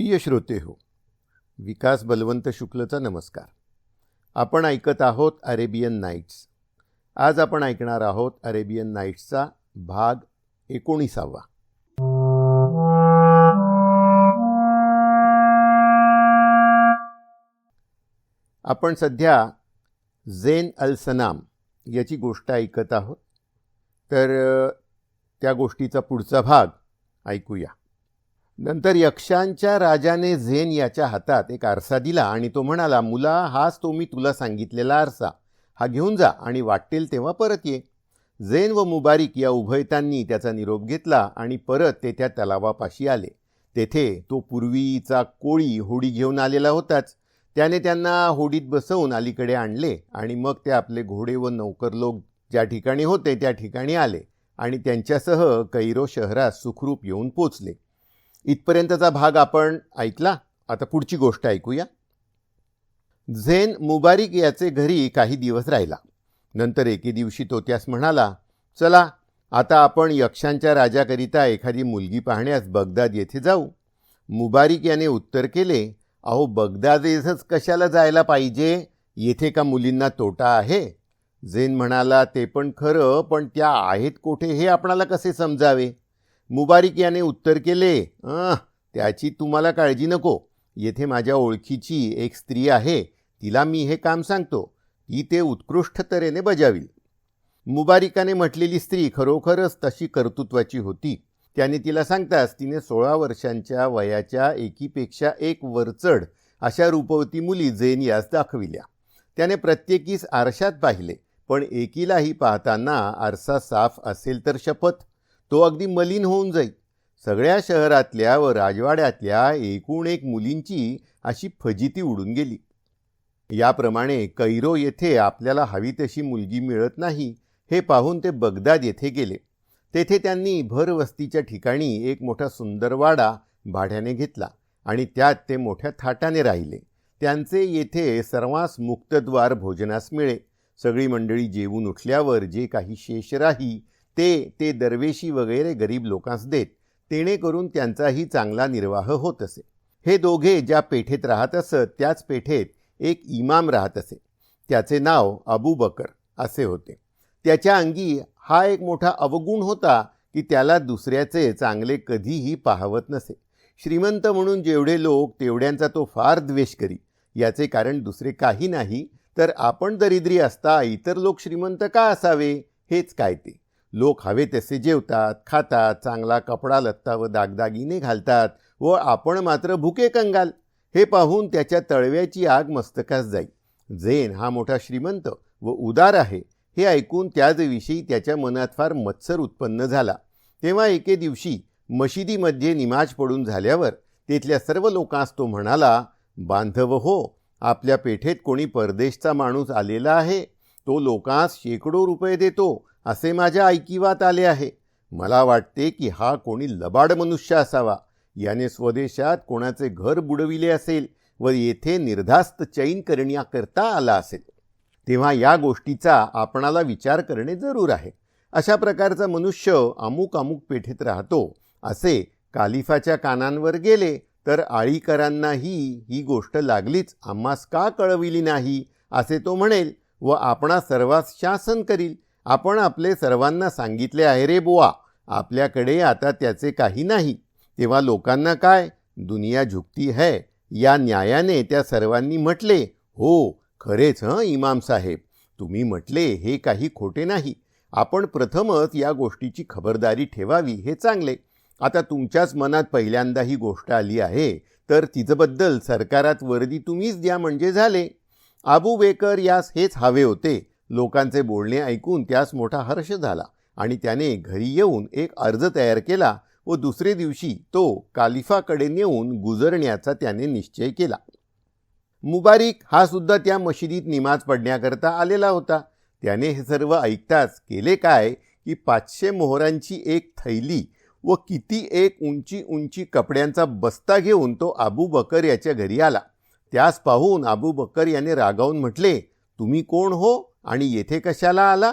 प्रिय श्रोते हो विकास बलवंत शुक्लचा नमस्कार. आपण ऐकत आहोत अरेबियन नाईट्स. आज आपण ऐकणार आहोत अरेबियन नाईट्सचा भाग एकोणीसावा. आपण सध्या झेन अल सनाम याची गोष्ट ऐकत आहोत. तर त्या गोष्टीचा पुढचा भाग ऐकूया. नंतर यक्षांच्या राजाने झेन याच्या हातात एक आरसा दिला आणि तो म्हणाला मुला हाच तो मी तुला सांगितलेला आरसा. हा घेऊन जा आणि वाटेल तेव्हा परत ये. झेन व मुबारिक या उभयतांनी त्याचा निरोप घेतला आणि परत ते त्या तलावापाशी आले. तेथे तो पूर्वीचा कोळी होडी घेऊन आलेला होताच. त्याने त्यांना होडीत बसवून अलीकडे आणले आणि मग ते आपले घोडे व नौकर लोक ज्या ठिकाणी होते त्या ठिकाणी आले आणि त्यांच्यासह कैरो शहरात सुखरूप येऊन पोचले. इथपर्यंतचा भाग आपण ऐकला. आता पुढची गोष्ट ऐकूया. झेन मुबारिक याचे घरी काही दिवस राहिला. नंतर एके दिवशी तो त्यास म्हणाला चला आता आपण यक्षांच्या राजाकरिता एखादी मुलगी पाहण्यास बगदाद येथे जाऊ. मुबारिक याने उत्तर केले अहो बगदाद येथच कशाला जायला पाहिजे? येथे का मुलींना तोटा आहे? झेन म्हणाला ते पण खरं पण त्या आहेत कोठे हे आपणाला कसे समजावे? मुबारिक याने उत्तर केले. "अं, त्याची तुम्हाला काळजी नको. येथे माझ्या ओळखीची एक स्त्री आहे. तिला मी हे काम सांगतो. ती ते उत्कृष्ट तऱ्हेने बजावील. मुबारिकाने म्हटलेली स्त्री खरोखरच तशी कर्तृत्वाची होती. त्याने तिला सांगताच तिने सोळा वर्षांच्या वयाच्या एकीपेक्षा एक वरचढ अशा रूपवती मुली जैन यास दाखविल्या. त्याने प्रत्येकीस आरशात पाहिले पण एकीलाही पाहताना आरसा साफ असेल तर शपथ तो अगदी मलिन होऊन जाईल. सगळ्या शहरातल्या व राजवाड्यातल्या एकूण एक मुलींची अशी फजिती उडून गेली. याप्रमाणे कैरो येथे आपल्याला हवी तशी मुलगी मिळत नाही हे पाहून ते बगदाद येथे गेले. तेथे त्यांनी भरवस्तीच्या ठिकाणी एक मोठा सुंदर वाडा भाड्याने घेतला आणि त्यात ते मोठ्या थाटाने राहिले. त्यांचे येथे सर्वांस मुक्तद्वार भोजनास मिळे. सगळी मंडळी जेवून उठल्यावर जे काही शेष राही ते ते दरवेशी वगैरे गरीब लोकांस देत तेणे करून त्यांचाही चांगला निर्वाह होत असे. हे दोघे ज्या पेठेत राहत असत त्याच पेठेत एक इमाम राहत असे. त्याचे नाव अबू बकर असे होते. त्याच्या अंगी हा एक मोठा अवगुण होता की त्याला दुसऱ्याचे चांगले कधीही पाहवत नसे. श्रीमंत म्हणून जेवढे लोक तेवढ्यांचा तो फार द्वेष करी. याचे कारण दुसरे काही नाही तर आपण दरिद्री असता इतर लोक श्रीमंत का असावे? हेच काय ते? लोक हवे तसे जेवतात खातात चांगला कपडा लत्ता व दागदागिने घालतात व आपण मात्र भुके कंगाल. हे पाहून त्याच्या तळव्याची आग मस्तकास जाई. झेन हा मोठा श्रीमंत व उदार आहे. हे ऐकून त्याचविषयी त्याच्या मनात फार मत्सर उत्पन्न झाला. तेव्हा एके दिवशी मशिदीमध्ये निमाज पडून झाल्यावर तेथल्या सर्व लोकांस तो म्हणाला बांधव हो आपल्या पेठेत कोणी परदेशचा माणूस आलेला आहे. तो लोकांस शेकडो रुपये देतो. असे माझ्या ऐकिवात आले आहे. मला वाटते की हा कोणी लबाड मनुष्य असावा. याने स्वदेशात कोणाचे घर बुडविले असेल व येथे निर्धास्त चैन करण्याकरता आला असेल. तेव्हा या गोष्टीचा आपणाला विचार करणे जरूर आहे. अशा प्रकारचा मनुष्य अमुक अमुक पेठेत राहतो. असे कालिफाच्या कानांवर गेले तर आळीकरांनाही ही गोष्ट लागलीच. आम्हास का कळविली नाही? असे तो म्हणेल व आपणा सर्वांस शासन करील. आपण आपले सर्वांना सांगितले आहे रे बुवा. आपल्याकडे आता त्याचे काही नाही. तेव्हा लोकांना काय? दुनिया झुकती है. या न्यायाने त्या सर्वांनी म्हटले हो खरेच हं इमाम साहेब. तुम्ही म्हटले हे काही खोटे नाही. आपण प्रथमच या गोष्टीची खबरदारी ठेवावी हे चांगले. आता तुमच्याच मनात पहिल्यांदा ही गोष्ट आली आहे तर तिच्याबद्दल सरकारात वर्दी तुम्हीच द्या म्हणजे झाले. आबू बेकर यास हेच हवे होते. लोकांचे बोलणे ऐकून त्यास मोठा हर्ष झाला आणि त्याने घरी येऊन एक अर्ज तयार केला व दुसरे दिवशी तो कालिफाकडे नेऊन गुजरण्याचा त्याने निश्चय केला. मुबारिक हा सुद्धा त्या मशिदीत निमाज पडण्याकरता आलेला होता. त्याने हे सर्व ऐकताच केले काय की पाचशे मोहरांची एक थैली व किती एक उंची उंची कपड्यांचा बस्ता घेऊन तो आबू बकर याच्या घरी आला. त्यास पाहून आबू बकर याने रागावून म्हटले तुम्ही कोण हो? आणि येथे कशाला आला?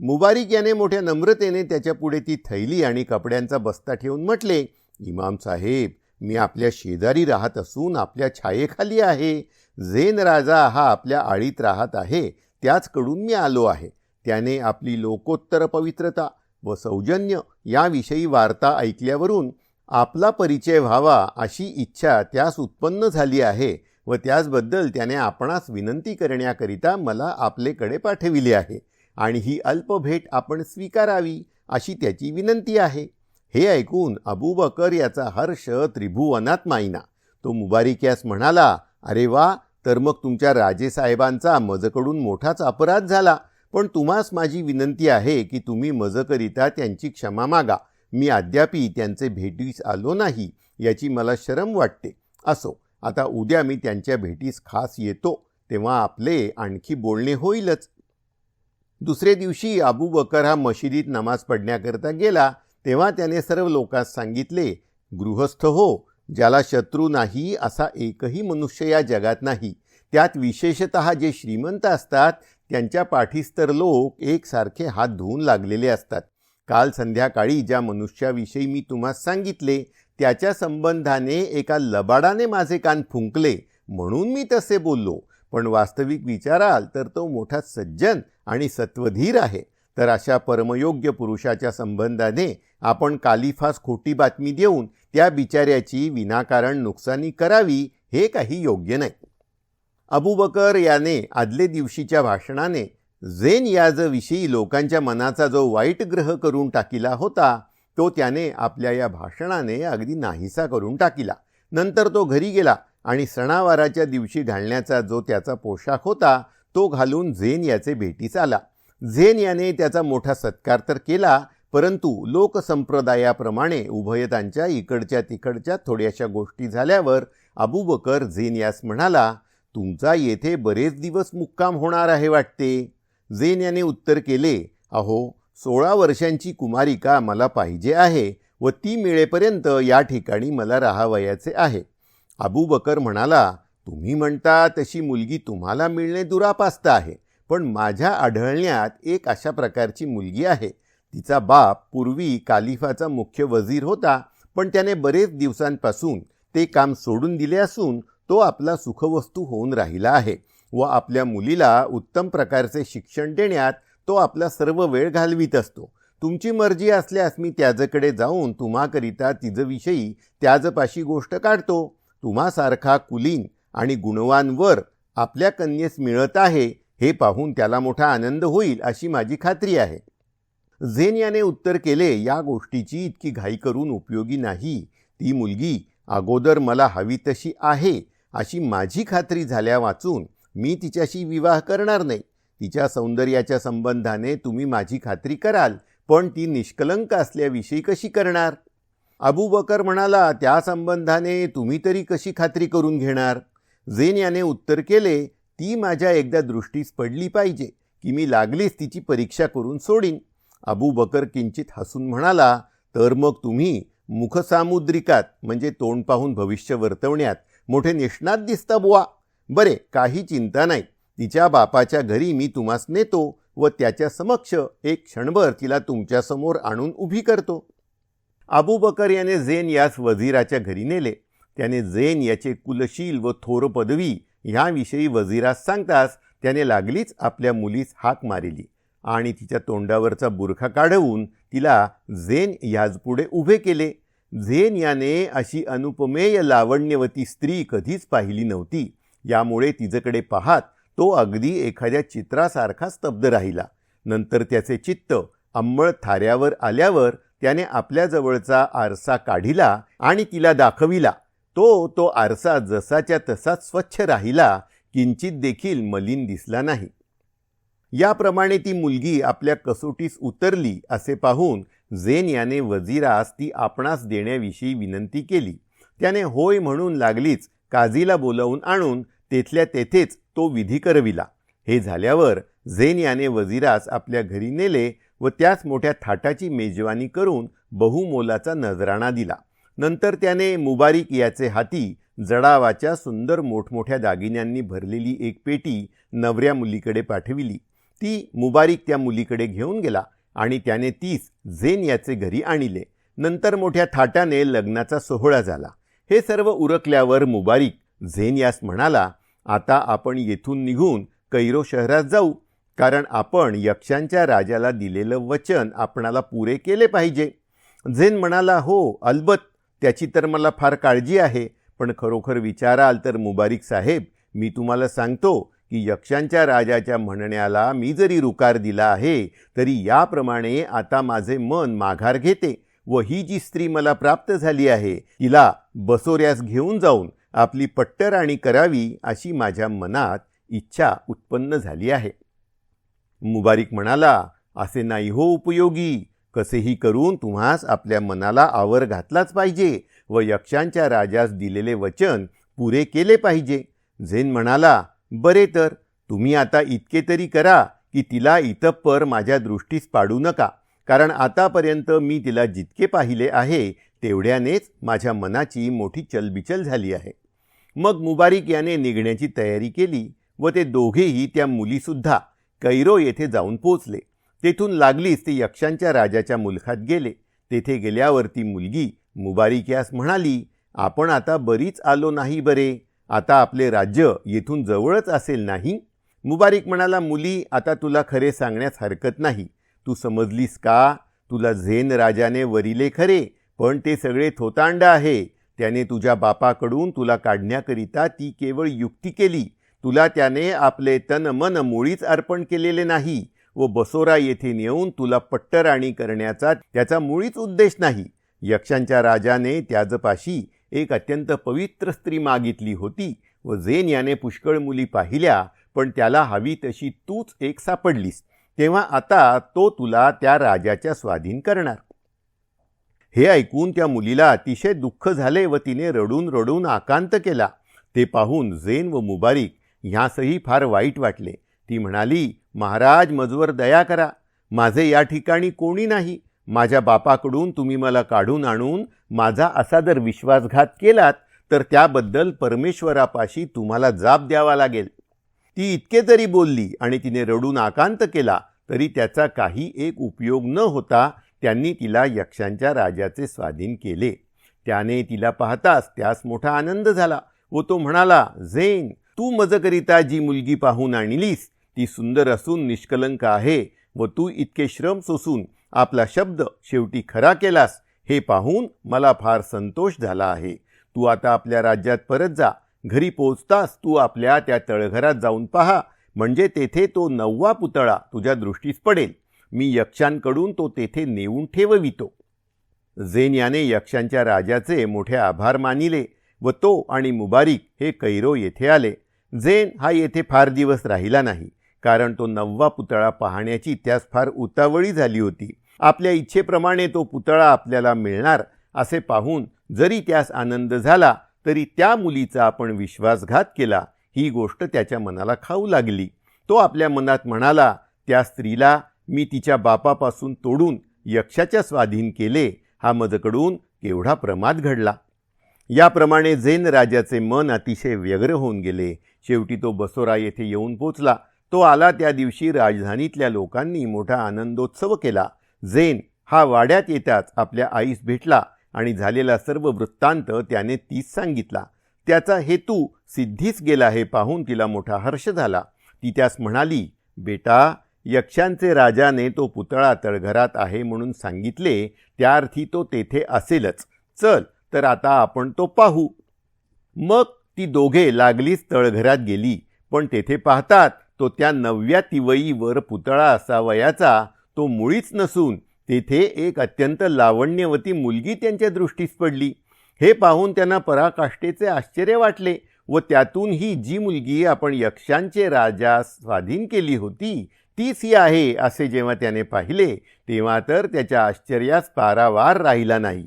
मुबारिक याने मोठ्या नम्रतेने त्याच्यापुढे ती थैली आणि कपड्यांचा बस्ता ठेवून म्हटले इमाम साहेब मी आपल्या शेजारी राहत असून आपल्या छायेखाली आहे. झेन राजा हा आपल्या आळीत राहत आहे. त्याचकडून मी आलो आहे. त्याने आपली लोकोत्तर पवित्रता व सौजन्य याविषयी वार्ता ऐकल्यावरून आपला परिचय व्हावा अशी इच्छा त्यास उत्पन्न झाली आहे. व त्याचबद्दल त्याने आपणास विनंती करण्याकरिता मला आपलेकडे पाठविले आहे आणि ही अल्प भेट आपण स्वीकारावी अशी त्याची विनंती आहे. हे ऐकून अबू बकर याचा हर्ष त्रिभुवनात माईना. तो मुबारिक यास म्हणाला अरे वा तर मग तुमच्या राजेसाहेबांचा मजकडून मोठाच अपराध झाला. पण तुम्हास माझी विनंती आहे की तुम्ही मजकरिता त्यांची क्षमा मागा. मी अद्यापी त्यांचे भेटीस आलो नाही याची मला शरम वाटते. असो. आता उद्या मी त्यांच्या भेटीस खास येतो तेव्हा आपले आणखी बोलणे होईलच. दुसरे दिवशी अबू बकर हा मशिदीत नमाज पडण्याकरता गेला तेव्हा त्याने सर्व लोकांस सांगितले गृहस्थ हो ज्याला शत्रू नाही असा एकही मनुष्य या जगात नाही. त्यात विशेषत जे श्रीमंत असतात त्यांच्या पाठीस तर लोक एकसारखे हात धुवून लागलेले असतात. काल संध्याकाळी ज्या मनुष्याविषयी मी तुम्हाला सांगितले त्याच्या संबंधाने एका लबाडाने माझे कान फुंकले म्हणून मी तसे बोललो. पण वास्तविक विचाराल तर तो मोठा सज्जन आणि सत्वधीर आहे. तर अशा परमयोग्य पुरुषाच्या संबंधाने आपण कालिफास खोटी बातमी देऊन त्या बिचाऱ्याची विनाकारण नुकसानी करावी हे काही योग्य नाही. अबू बकर याने आदले दिवशीच्या भाषणाने झेन याजविषयी लोकांच्या मनाचा जो वाईट ग्रह करून टाकिला होता तो त्याने आपल्या या भाषणाने अगदी नाहीसा करून टाकिला. नंतर तो घरी गेला आणि सणावाराच्या दिवशी घालण्याचा जो त्याचा पोशाख होता तो घालून झेन याचे भेटीस आला. झेन याने त्याचा मोठा सत्कार तर केला परंतु लोकसंप्रदायाप्रमाणे उभयतांच्या इकडच्या तिकडच्या थोड्याशा गोष्टी झाल्यावर अबू बकर झेन यास म्हणाला तुमचा येथे बरेच दिवस मुक्काम होणार आहे वाटते. झेन याने उत्तर केले अहो सोळा वर्षांची कुमारिका मला पाहिजे आहे व ती मिळेपर्यंत या ठिकाणी मला राहावयाचे आहे. अबू बकर म्हणाला तुम्ही म्हणता तशी मुलगी तुम्हाला मिळणे दुरापास्त आहे पण माझ्या आढळण्यात एक अशा प्रकारची मुलगी आहे. तिचा बाप पूर्वी कालिफाचा मुख्य वजीर होता पण त्याने बरेच दिवसांपासून ते काम सोडून दिले असून तो आपला सुखवस्तू होऊन राहिला आहे व आपल्या मुलीला उत्तम प्रकारचे शिक्षण देण्यात तो आपला सर्व वेळ घालवीत असतो. तुमची मर्जी असल्यास मी त्याजकडे जाऊन तुम्हाकरिता तिजविषयी त्याजपाशी गोष्ट काढतो. तुम्हासारखा कुलीन आणि गुणवानवर आपल्या कन्येस मिळत आहे हे पाहून त्याला मोठा आनंद होईल अशी माझी खात्री आहे. झेन याने उत्तर केले या गोष्टीची इतकी घाई करून उपयोगी नाही. ती मुलगी अगोदर मला हवी तशी आहे अशी माझी खात्री झाल्या वाचून मी तिच्याशी विवाह करणार नाही. तिच्या सौंदर्याच्या संबंधाने तुम्ही माझी खात्री कराल पण ती निष्कलंक असल्याविषयी कशी करणार? अबू बकर म्हणाला त्या संबंधाने तुम्ही तरी कशी खात्री करून घेणार? झेन याने उत्तर केले ती माझ्या एकदा दृष्टीस पडली पाहिजे की मी लागलीच तिची परीक्षा करून सोडीन. अबू बकर किंचित हसून म्हणाला तर मग तुम्ही मुखसामुद्रिकात म्हणजे तोंड पाहून भविष्य वर्तवण्यात मोठे निष्णात दिसता बुवा. बरे काही चिंता नाही. तिच्या बापाच्या घरी मी तुम्हास नेतो व त्याच्या समक्ष एक क्षणभर तिला तुमच्यासमोर आणून उभी करतो. आबू बकर याने झेन यास वझिराच्या घरी नेले. त्याने झेन याचे कुलशील व थोर पदवी ह्याविषयी वझिरास सांगताच त्याने लागलीच आपल्या मुलीस हाक मारिली आणि तिच्या तोंडावरचा बुरखा काढवून तिला झेन याजपुढे उभे केले. झेन याने अशी अनुपमेय लावण्यवती स्त्री कधीच पाहिली नव्हती. यामुळे तिच्याकडे पाहात तो अगदी एखाद्या चित्रासारखा स्तब्ध राहिला. नंतर त्याचे चित्त अंमळ थाऱ्यावर आल्यावर त्याने आपल्याजवळचा आरसा काढिला आणि तिला दाखविला. तो तो आरसा जसाच्या तसा स्वच्छ राहिला किंचित देखील मलिन दिसला नाही. याप्रमाणे ती मुलगी आपल्या कसोटीस उतरली असे पाहून झेन याने वजीरास ती आपणास देण्याविषयी विनंती केली. त्याने होय म्हणून लागलीच काझीला बोलावून आणून तेथल्या तेथेच तो विधी करविला. हे झाल्यावर झेन याने वजीरास आपल्या घरी नेले व त्याच मोठ्या थाटाची मेजवानी करून बहुमोलाचा नजराणा दिला. नंतर त्याने मुबारिक याचे हाती जडावाच्या सुंदर मोठमोठ्या दागिन्यांनी भरलेली एक पेटी नवऱ्या मुलीकडे पाठविली. ती मुबारिक त्या मुलीकडे घेऊन गेला आणि त्याने तीस झेन याचे घरी आणले. नंतर मोठ्या थाटाने लग्नाचा सोहळा झाला. हे सर्व उरकल्यावर मुबारिक झेन यास म्हणाला आता आपण येथून निघून कैरो शहरात जाऊ कारण आपण यक्षांच्या राजाला दिलेलं वचन आपणाला पुरे केले पाहिजे. झेन म्हणाला हो अलबत त्याची तर मला फार काळजी आहे पण खरोखर विचाराल तर मुबारिक साहेब मी तुम्हाला सांगतो की यक्षांच्या राजाच्या म्हणण्याला मी जरी रुकार दिला आहे तरी याप्रमाणे आता माझे मन माघार घेते व ही जी स्त्री मला प्राप्त झाली आहे तिला बसोऱ्यास घेऊन जाऊन आपली पट्टराणी करावी अशी माझ्या मनात इच्छा उत्पन्न झाली आहे. मुबारिक म्हणाला असे नाही हो उपयोगी. कसेही करून तुम्हास आपल्या मनाला आवर घातलाच पाहिजे व यक्षांच्या राजास दिलेले वचन पुरे केले पाहिजे. झेन म्हणाला बरे तर. तुम्ही आता इतके तरी करा की तिला इतपर माझ्या दृष्टीस पाडू नका. कारण आतापर्यंत मी तिला जितके पाहिले आहे तेवढ्यानेच माझ्या मनाची मोठी चलबिचल झाली आहे. मग मुबारिक याने निघण्याची तयारी केली व ते दोघेही त्या मुलीसुद्धा कैरो येथे जाऊन पोचले तेथून लागलीच ते यक्षांच्या राजाच्या मुलखात गेले. तेथे गेल्यावर ती मुलगी मुबारिक यास म्हणाली आपण आता बरीच आलो नाही बरे. आता आपले राज्य येथून जवळच असेल नाही? मुबारिक म्हणाला मुली आता तुला खरे सांगण्यास हरकत नाही. तू समजलीस का? तुला झेन राजाने वरिले खरे पण ते सगळे थोतांड आहे. त्याने तुझ्या बापाकडून तुला काढण्याकरिता ती केवळ युक्ती केली. तुला त्याने आपले तन मन मुळीच अर्पण केलेले नाही व बसोरा येथे नेऊन तुला पट्टराणी करण्याचा त्याचा मुळीच उद्देश नाही. यक्षांच्या राजाने त्याजपाशी एक अत्यंत पवित्र स्त्री मागितली होती व झेन याने पुष्कळ मुली पाहिल्या पण त्याला हवी तशी तूच एक सापडलीस. तेव्हा आता तो तुला त्या राजाच्या स्वाधीन करणार. हे ऐकून त्या मुलीला अतिशय दुःख झाले व तिने रडून रडून आकांत केला. ते पाहून झेन व मुबारिक ह्यासही फार वाईट वाटले. ती म्हणाली महाराज मजवर दया करा. माझे या ठिकाणी कोणी नाही. माझ्या बापाकडून तुम्ही मला काढून आणून माझा असा जर विश्वासघात केलात तर त्याबद्दल परमेश्वरापाशी तुम्हाला जाब द्यावा लागेल. ती इतके जरी बोलली आणि तिने रडून आकांत केला तरी त्याचा काही एक उपयोग न होता त्यांनी तिला यक्षांच्या राजाचे स्वाधीन केले. त्याने तिला पाहताच त्यास मोठा आनंद झाला व तो म्हणाला झेन तू मजकरिता जी मुलगी पाहून आणलीस ती सुंदर असून निष्कलंक आहे व तू इतके श्रम सोसून आपला शब्द शेवटी खरा केलास हे पाहून मला फार संतोष झाला आहे. तू आता आपल्या राज्यात परत जा. घरी पोचताच तू आपल्या त्या तळघरात जाऊन पहा. म्हणजे तेथे तो नववा पुतळा तुझ्या दृष्टीस पडेल. मी यक्षांकडून तो तेथे नेऊन ठेववितो. झेन याने यक्षांच्या राजाचे मोठे आभार मानिले व तो आणि मुबारिक हे कैरो येथे आले. झेन हा येथे फार दिवस राहिला नाही कारण तो नववा पुतळा पाहण्याची त्यास फार उतावळी झाली होती. आपल्या इच्छेप्रमाणे तो पुतळा आपल्याला मिळणार असे पाहून जरी त्यास आनंद झाला तरी त्या मुलीचा आपण विश्वासघात केला. ही गोष्ट त्याच्या मनाला खाऊ लागली. तो आपल्या मनात म्हणाला त्या स्त्रीला मी तिच्या बापापासून तोडून यक्षाच्या स्वाधीन केले हा मजकडून केवढा प्रमाद घडला. याप्रमाणे झेन राजाचे मन अतिशय व्यग्र होऊन गेले. शेवटी तो बसोरा येथे येऊन पोचला. तो आला त्या दिवशी राजधानीतल्या लोकांनी मोठा आनंदोत्सव केला. झेन हा वाड्यात येताच आपल्या आईस भेटला आणि झालेला सर्व वृत्तांत त्याने तीच सांगितला. त्याचा हेतू सिद्धीच गेला हे पाहून तिला मोठा हर्ष झाला. ती त्यास म्हणाली बेटा यक्षांचे राजाने तो पुतळा तळघरात आहे म्हणून सांगितले त्या अर्थी तो तेथे असेलच. चल तर आता आपण तो पाहू. मग ती दोघे लागलीच तळघरात गेली पण तेथे पाहतात तो त्या नवव्या तिवईवर पुतळा असावयाचा तो मुळीच नसून तेथे एक अत्यंत लावण्यवती मुलगी त्यांच्या दृष्टीस पडली. हे पाहून त्यांना पराकाष्ठेचे आश्चर्य वाटले व त्यातून ही जी मुलगी आपण यक्षांचे राजा स्वाधीन केली होती तीच ही आहे असे जेव्हा त्याने पाहिले तेव्हा तर त्याच्या आश्चर्यास पारावार राहिला नाही.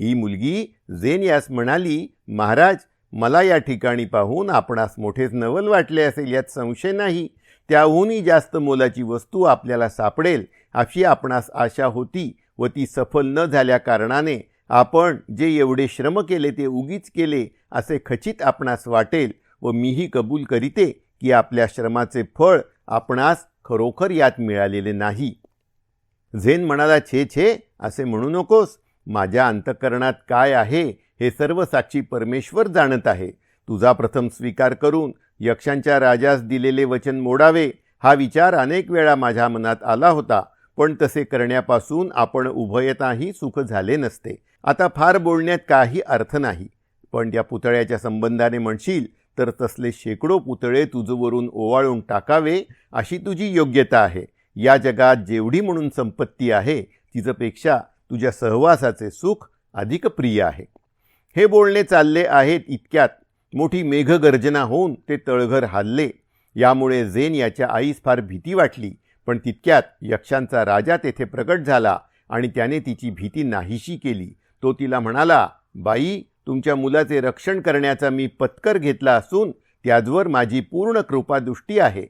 ही मुलगी झेन यास म्हणाली महाराज मला या ठिकाणी पाहून आपणास मोठेच नवल वाटले असेल यात संशय नाही. त्याहूनही जास्त मोलाची वस्तू आपल्याला सापडेल अशी आपणास आशा होती व ती सफल न झाल्या कारणाने आपण जे एवढे श्रम केले ते उगीच केले असे खचित आपणास वाटेल व मीही कबूल करीते की आपल्या श्रमाचे फळ आपणास खरोखर यात मिळालेले नाही. झेन म्हणाला छे छे असे म्हणू नकोस. माझ्या अंतकरणात काय आहे हे सर्व साक्षी परमेश्वर जाणत आहे. तुझा प्रथम स्वीकार करून यक्षांच्या राजास दिलेले वचन मोडावे. हा विचार अनेक वेळा माझ्या मनात आला होता पण तसे करण्यापासून आपण उभयताही सुख झाले नसते. आता फार बोलण्यात काही अर्थ नाही. पण त्या पुतळ्याच्या संबंधाने म्हणशील तर तसले शेकडो पुतळे तुझवरून ओवाळून टाकावे अशी तुझी योग्यता आहे. या जगात जेवढी म्हणून संपत्ती आहे तिच्यापेक्षा तुझ्या सहवासाचे सुख अधिक प्रिय आहे. हे बोलणे चालले आहेत इतक्यात मोठी मेघगर्जना होऊन ते तळघर हालले. यामुळे झेन याच्या आईस फार भीती वाटली पण तितक्यात यक्षांचा राजा तेथे प्रकट झाला आणि त्याने तिची भीती नाहीशी केली. तो तिला म्हणाला बाई तुमच्या मुलाचे रक्षण करण्याचा मी पत्कर घेतला असून त्याचवर माझी पूर्ण कृपादृष्टी आहे.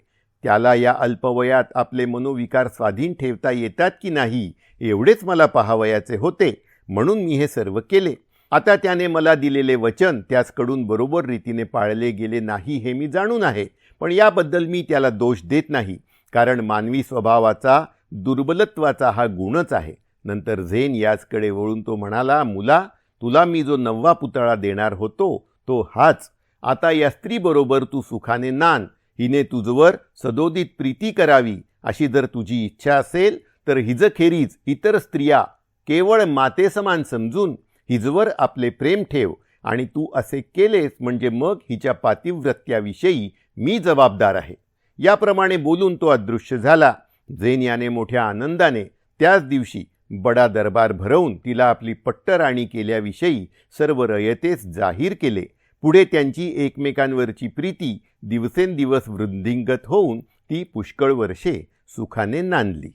त्याला या अल्पवयात आपले मनोविकार स्वाधीन ठेवता येतात की नाही एवढेच मला पाहावयाचे होते म्हणून मी हे सर्व केले. आता त्याने मला दिलेले वचन त्याचकडून बरोबर रीतीने पाळले गेले नाही हे मी जाणून आहे पण याबद्दल मी त्याला दोष देत नाही कारण मानवी स्वभावाचा दुर्बलत्वाचा हा गुणच आहे. नंतर झेन याचकडे वळून तो म्हणाला मुला तुला मी जो नववा पुतळा देणार होतो तो हाच. आता या स्त्रीबरोबर तू सुखाने नान. हिने तुझवर सदोदित प्रीती करावी. अशी जर तुझी इच्छा असेल तर हिजखेरीज इतर स्त्रिया केवळ मातेसमान समजून हिजवर आपले प्रेम ठेव. आणि तू असे केलेस म्हणजे मग हिच्या पातिव्रत्याविषयी मी जबाबदार आहे. याप्रमाणे बोलून तो अदृश्य झाला. झेन याने मोठ्या आनंदाने त्याच दिवशी बडा दरबार भरवून तिला आपली पट्टराणी केल्याविषयी सर्व रयतेस जाहीर केले. पुढे त्यांची एकमेकांवरची प्रीती दिवसेंदिवस वृद्धिंगत होऊन ती पुष्कळ वर्षे सुखाने नांदली.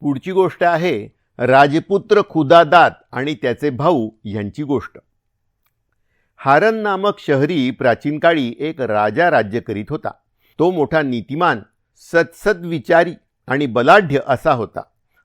पुढची गोष्ट आहे राजपुत्र खुदादात आणि त्याचे भाऊ यांची गोष्ट. हारन नामक शहरी प्राचीन काळी एक राजा राज्य करीत होता. तो मोठा नीतिमान सत्सद्विचारी आणि बलाढ्य असा होता.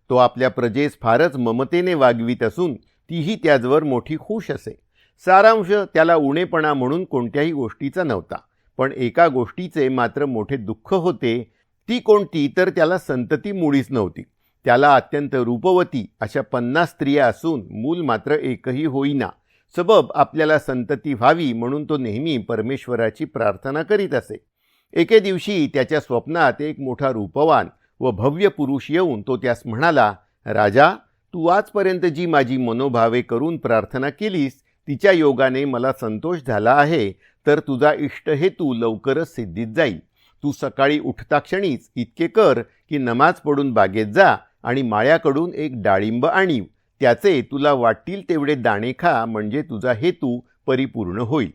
तो आपल्या प्रजेस फारच ममतेने वागवीत असून तीही त्याचवर मोठी खुश असे. सारांश त्याला उणेपणा म्हणून कोणत्याही गोष्टीचा नव्हता. पण एका गोष्टीचे मात्र मोठे दुःख होते. ती कोणती तर त्याला संतती मुळीच नव्हती. त्याला अत्यंत रूपवती अशा पन्नास स्त्रिया असून मूल मात्र एकही होईना. सबब आपल्याला संतती व्हावी म्हणून तो नेहमी परमेश्वराची प्रार्थना करीत असे. एके दिवशी त्याच्या स्वप्नात एक मोठा रूपवान व भव्य पुरुष येऊन तो त्यास म्हणाला राजा तू आजपर्यंत जी माझी मनोभावे करून प्रार्थना केलीस तिच्या योगाने मला संतोष झाला आहे तर तुझा इष्ट हेतू लवकरच सिद्धीत जाईल. तू सकाळी उठता क्षणीच इतके कर की नमाज पडून बागेत जा आणि माळ्याकडून एक डाळिंब आणीव. त्याचे तुला वाटतील तेवढे दाणे खा म्हणजे तुझा हेतू परिपूर्ण होईल.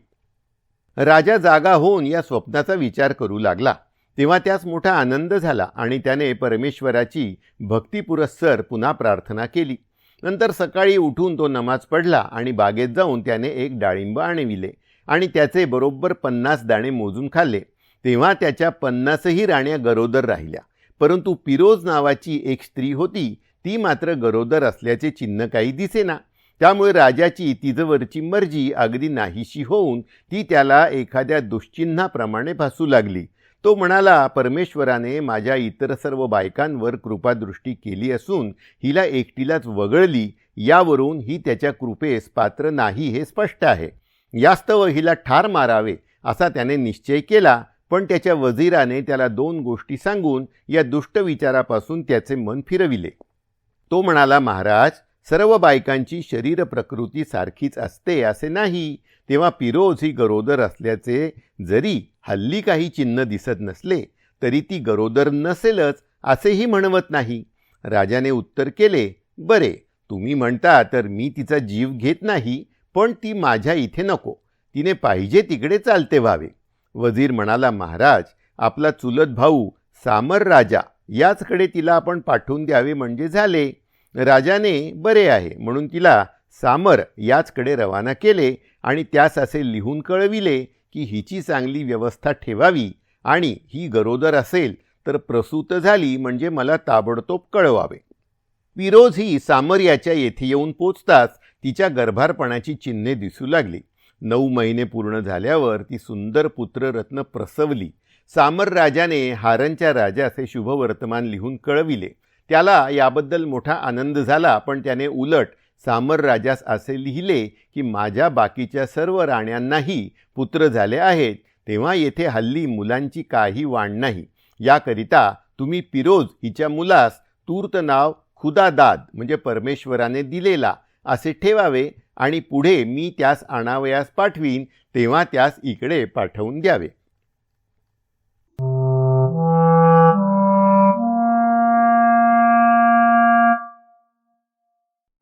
राजा जागा होऊन या स्वप्नाचा विचार करू लागला. तेव्हा त्यास मोठा आनंद झाला आणि त्याने परमेश्वराची भक्तिपुरस्सर पुन्हा प्रार्थना केली. नंतर सकाळी उठून तो नमाज पडला आणि बागेत जाऊन त्याने एक डाळिंब आणविले आणि त्याचे बरोबर पन्नास दाणे मोजून खाल्ले. तेव्हा त्याच्या पन्नासही राण्या गरोदर राहिल्या. परंतु पिरोज नावाची एक स्त्री होती ती मात्र गरोदर असल्याचे चिन्ह काही दिसेना. त्यामुळे राजाची तिजवरची मर्जी अगदी नाहीशी होऊन ती त्याला एखाद्या दुश्चिन्हाप्रमाणे भासू लागली. तो म्हणाला परमेश्वराने माझ्या इतर सर्व बायकांवर कृपादृष्टी केली असून हिला एकटीलाच वगळली यावरून ही त्याच्या कृपेस पात्र नाही हे स्पष्ट आहे. यास्तव हिला ठार मारावे असा त्याने निश्चय केला पण त्याच्या वजीराने त्याला दोन गोष्टी सांगून या दुष्ट विचारापासून त्याचे मन फिरविले. तो म्हणाला महाराज सर्व बायकांची शरीर प्रकृती सारखीच असते असे नाही. तेव्हा पिरोज ही गरोदर असल्याचे जरी हल्ली काही चिन्ह दिसत नसले तरी ती गरोदर नसेलच असेही म्हणवत नाही. राजाने उत्तर केले बरे तुम्ही म्हणता तर मी तिचा जीव घेत नाही पण ती माझ्या इथे नको. तिने पाहिजे तिकडे चालते व्हावे. वजीर म्हणाला महाराज आपला चुलत भाऊ सामर राजा याचकडे तिला आपण पाठवून द्यावे म्हणजे झाले. राजाने बरे आहे म्हणून तिला सामर याचकडे रवाना केले आणि त्यास असे लिहून कळविले. की हिची चांगली व्यवस्था ठेवावी आणि ही गरोदर असेल तर प्रसूत झाली म्हणजे मला ताबडतोब कळवावे. विरोध ही सामर्याच्या येथे येऊन पोचताच तिच्या गर्भारपणाची चिन्हे दिसू लागली. नऊ महिने पूर्ण झाल्यावर ती सुंदर पुत्ररत्न प्रसवली. सामर राजाने हारनच्या राजाचे शुभवर्तमान लिहून कळविले. त्याला याबद्दल मोठा आनंद झाला पण त्याने उलट सामरराजास असे लिहिले की माझ्या बाकीच्या सर्व राण्यांनाही पुत्र झाले आहेत तेव्हा येथे हल्ली मुलांची काही वाण नाही. याकरिता तुम्ही पिरोज हिच्या मुलास तूर्त नाव खुदादाद म्हणजे परमेश्वराने दिलेला असे ठेवावे आणि पुढे मी त्यास आणावयास पाठवीन तेव्हा त्यास इकडे पाठवून द्यावे.